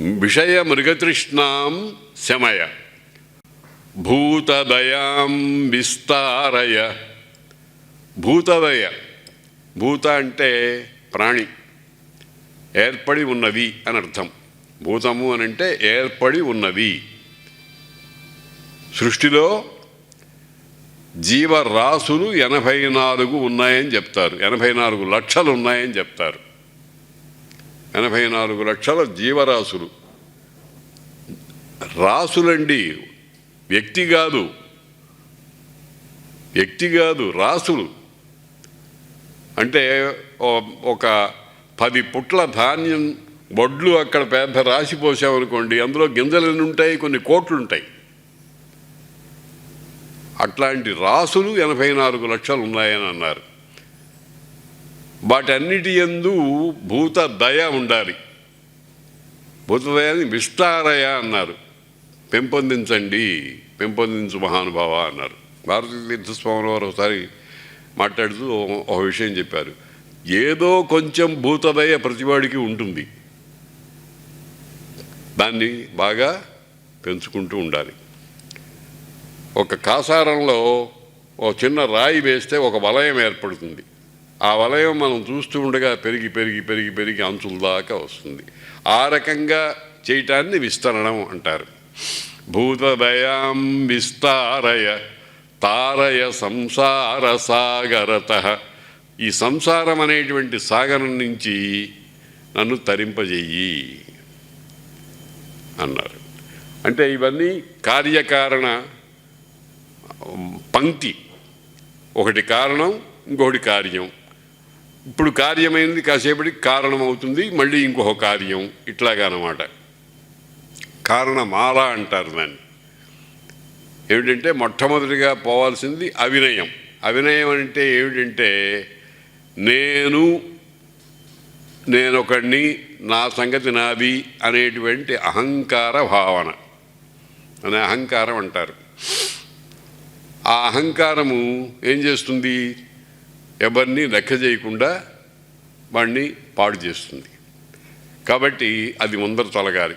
విషయ మృగతృష్ణాం శమయ. భూతదయాం విస్తారయ. భూతదయ. భూత అంటే ప్రాణి. ఏర్పడి ఉన్నది అని అర్థం. భూతము అని అంటే ఏర్పడి ఉన్నవి. సృష్టిలో జీవరాశులు ఎనభై నాలుగు ఉన్నాయని చెప్తారు. ఎనభై నాలుగు లక్షలు ఉన్నాయని చెప్తారు. ఎనభై నాలుగు లక్షల జీవరాశులు. రాసులండి వ్యక్తి కాదు. వ్యక్తి కాదు రాసులు అంటే ఒక పది పుట్ల ధాన్యం వడ్లు అక్కడ పెద్ద రాసి పోసామనుకోండి అందులో గింజలు ఉంటాయి కొన్ని కోట్లు ఉంటాయి అట్లాంటి రాసులు ఎనభై నాలుగు లక్షలు ఉన్నాయని అన్నారు. వాటన్నిటి ఎందు భూత దయ ఉండాలి. భూతదయాన్ని విస్తారయ అన్నారు. పెంపొందించండి పెంపొందించు మహానుభావ అన్నారు. భారతీ తీర్థస్వామి వారు ఒకసారి మాట్లాడుతూ ఒక విషయం చెప్పారు. ఏదో కొంచెం భూతదయ ప్రతివాడికి ఉంటుంది. దాన్ని బాగా పెంచుకుంటూ ఉండాలి. ఒక కాసారంలో ఒక చిన్న రాయి వేస్తే ఒక వలయం ఏర్పడుతుంది. ఆ వలయం మనం చూస్తూ ఉండగా పెరిగి పెరిగి పెరిగి పెరిగి అంచుల దాకా వస్తుంది. ఆ రకంగా చేయటాన్ని విస్తరణం అంటారు. భూతదయాం విస్తారయ తారయ సంసార సాగరత. ఈ సంసారం అనేటువంటి సాగరం నుంచి నన్ను తరింపజెయ్యి అన్నారు. అంటే ఇవన్నీ కార్యకారణ పంక్తి. ఒకటి కారణం ఇంకొకటి కార్యం. ఇప్పుడు కార్యమైనది కాసేపటికి కారణం అవుతుంది మళ్ళీ ఇంకొక కార్యం ఇట్లాగనమాట. కారణమాల అంటారు దాన్ని. ఏమిటంటే మొట్టమొదటిగా పోవాల్సింది అవినయం. అవినయం అంటే ఏమిటంటే నేను నేనొకడిని నా సంగతి నాది అనేటువంటి అహంకార భావన. అనే అహంకారం అంటారు. ఆ అహంకారము ఏం చేస్తుంది? ఎవరిని లెక్క చేయకుండా వాడిని పాడు చేస్తుంది. కాబట్టి అది ముందర తొలగాలి.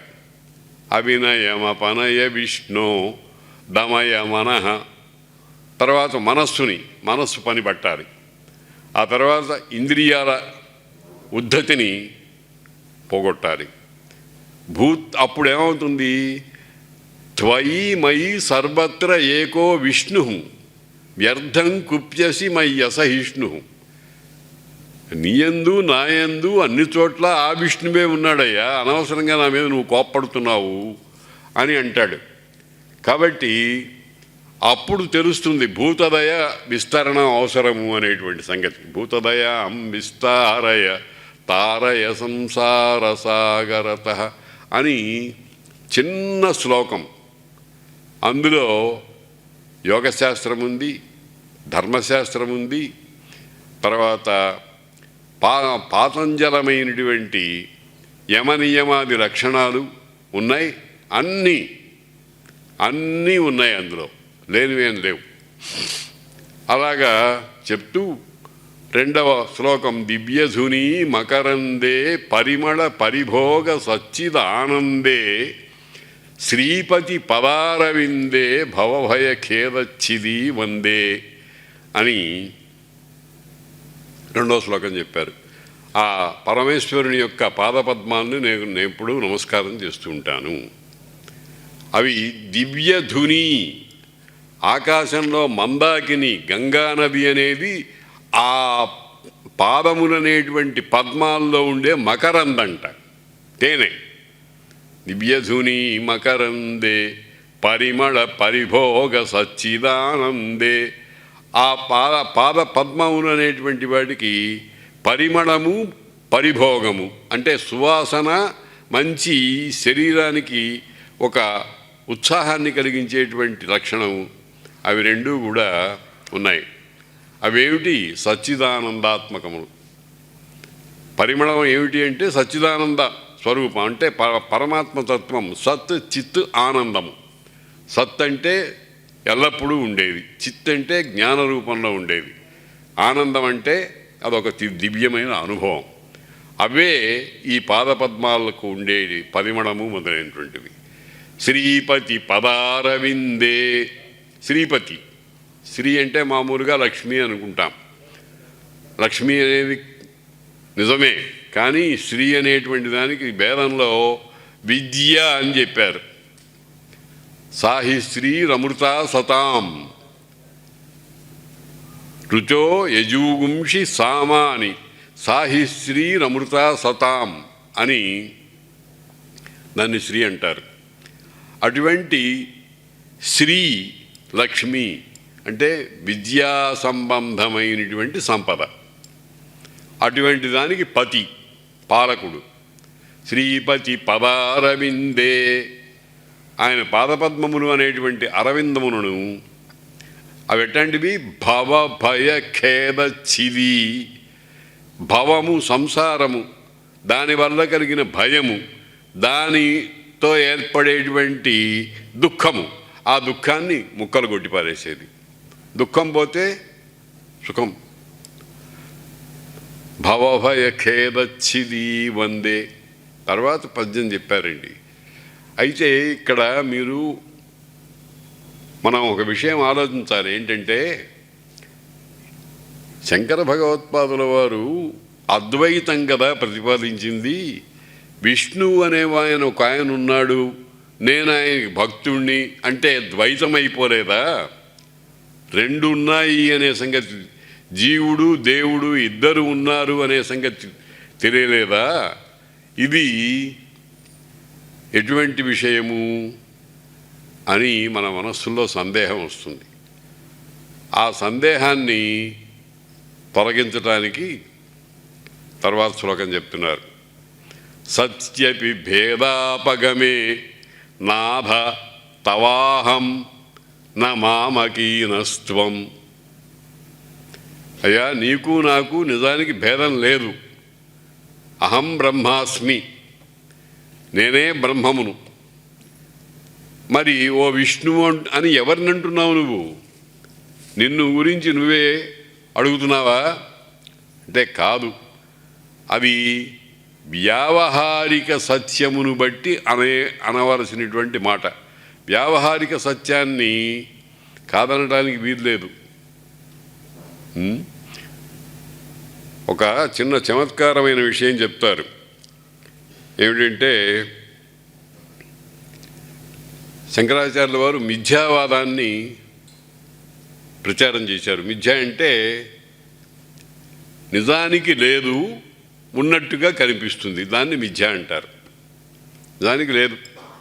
అభినయమపనయ విష్ణు దమయ మనః. తర్వాత మనస్సుని మనస్సు పని పట్టాలి. ఆ తర్వాత ఇంద్రియాల ఉద్ధతిని పోగొట్టాలి. భూత్ అప్పుడు ఏమవుతుంది త్వయి మయి సర్వత్ర ఏకో విష్ణు. వ్యర్థం కుప్యసి మయి అసహిష్ణు నీయందు నాయందు అన్ని చోట్ల ఆ విష్ణువే ఉన్నాడయ్యా. అనవసరంగా నా మీద నువ్వు కోప్పడుతున్నావు అని అంటాడు. కాబట్టి అప్పుడు తెలుస్తుంది భూతదయ విస్తరణ అవసరము అనేటువంటి సంగతి. భూతదయ అం విస్తారయ తారయ సంసార సాగరత అని చిన్న శ్లోకం. అందులో యోగశాస్త్రం ఉంది ధర్మశాస్త్రం ఉంది తర్వాత పా పాతంజలమైనటువంటి యమనియమాది లక్షణాలు ఉన్నాయి. అన్నీ అన్నీ ఉన్నాయి అందులో. లేనివేం లేవు. అలాగా చెప్తూ రెండవ శ్లోకం దివ్యధుని మకరందే పరిమళ పరిభోగ సచ్చిద ఆనందే శ్రీపతి పదారవిందే భవభయ ఖేదచ్చిది వందే అని రెండో శ్లోకం చెప్పారు. ఆ పరమేశ్వరుని యొక్క పాదపద్మాలను నేను నేను ఎప్పుడూ నమస్కారం చేస్తూ ఉంటాను. అవి దివ్యధుని ఆకాశంలో మందాకిని గంగానది అనేది ఆ పాదములనేటువంటి పద్మాల్లో ఉండే మకరందంట తేనె. దివ్యధుని మకరందే పరిమళ పరిభోగ సచ్చిదానందే ఆ పాద పాద పద్మములు అనేటువంటి వాటికి పరిమళము పరిభోగము అంటే సువాసన మంచి శరీరానికి ఒక ఉత్సాహాన్ని కలిగించేటువంటి లక్షణము అవి రెండూ కూడా ఉన్నాయి. అవేమిటి? సచ్చిదానందాత్మకములు. పరిమళం ఏమిటి అంటే సచ్చిదానంద. స్వరూపం అంటే ప పరమాత్మ తత్వం సత్ చిత్ ఆనందము. సత్ అంటే ఎల్లప్పుడూ ఉండేది చిత్ అంటే జ్ఞాన రూపంలో ఉండేది ఆనందం అంటే అదొక దివ్యమైన అనుభవం. అవే ఈ పాదపద్మాలకు ఉండేది పరిమళము మొదలైనటువంటివి. శ్రీపతి పదారవిందే. శ్రీపతి. శ్రీ అంటే మామూలుగా లక్ష్మి అనుకుంటాం. లక్ష్మి అనేది నిజమే. కానీ శ్రీ అనేటువంటి దానికి భేదంలో విద్య అని చెప్పారు. సాహి స్త్రీ రమృత సతాం. రుచో యజూగుంషి సామా అని సాహి స్త్రీ రమృత సతాం అని దాన్ని శ్రీ అంటారు. అటువంటి శ్రీ లక్ష్మి అంటే విద్యా సంబంధమైనటువంటి సంపద. అటువంటి దానికి పతి. పాలకుడు. శ్రీపతి పదారవిందే. ఆయన పాదపద్మములు అనేటువంటి అరవిందములను అవి ఎట్లాంటివి భవ భయ ఖేద చిది. భవము సంసారము. దానివల్ల కలిగిన భయము. దానితో ఏర్పడేటువంటి దుఃఖము. ఆ దుఃఖాన్ని ముక్కలు కొట్టి పారేసేది. దుఃఖం పోతే సుఖం. భవభయ ఖేదచ్చిది వందే తర్వాత పద్యం చెప్పారండి. అయితే ఇక్కడ మీరు మనం ఒక విషయం ఆలోచించాలి. ఏంటంటే శంకర భగవత్పాదుల వారు అద్వైతం కదా ప్రతిపాదించింది. విష్ణువు అనే ఆయన ఒక ఆయన ఉన్నాడు. నేను ఆయనకి భక్తుణ్ణి అంటే ద్వైతం అయిపోలేదా రెండు ఉన్నాయి అనే సంగతి. జీవుడు దేవుడు ఇద్దరు ఉన్నారు అనే సంగతి తెలియలేదా? ఇది ఎటువంటి విషయము అని మన మనస్సులో సందేహం వస్తుంది. ఆ సందేహాన్ని తొలగించటానికి తర్వాత శ్లోకం చెప్తున్నారు. సత్యపి భేదాపగమే నాథ తవాహం న మామకీనస్త్వం. అయ్యా నీకు నాకు నిజానికి భేదం లేదు. అహం బ్రహ్మాస్మి. నేనే బ్రహ్మమును. మరి ఓ విష్ణువు అని ఎవరిని అంటున్నావు నువ్వు? నిన్ను గురించి నువ్వే అడుగుతున్నావా? అంటే కాదు. అవి వ్యావహారిక సత్యమును బట్టి అనే అనవలసినటువంటి మాట. వ్యావహారిక సత్యాన్ని కాదనడానికి వీల్లేదు. ఉం? ఒక చిన్న చమత్కారమైన విషయం చెప్తారు. ఏమిటంటే శంకరాచార్యుల వారు మిథ్యావాదాన్ని ప్రచారం చేశారు. మిథ్య అంటే నిజానికి లేదు ఉన్నట్టుగా కనిపిస్తుంది. దాన్ని మిథ్య అంటారు. నిజానికి లేదు.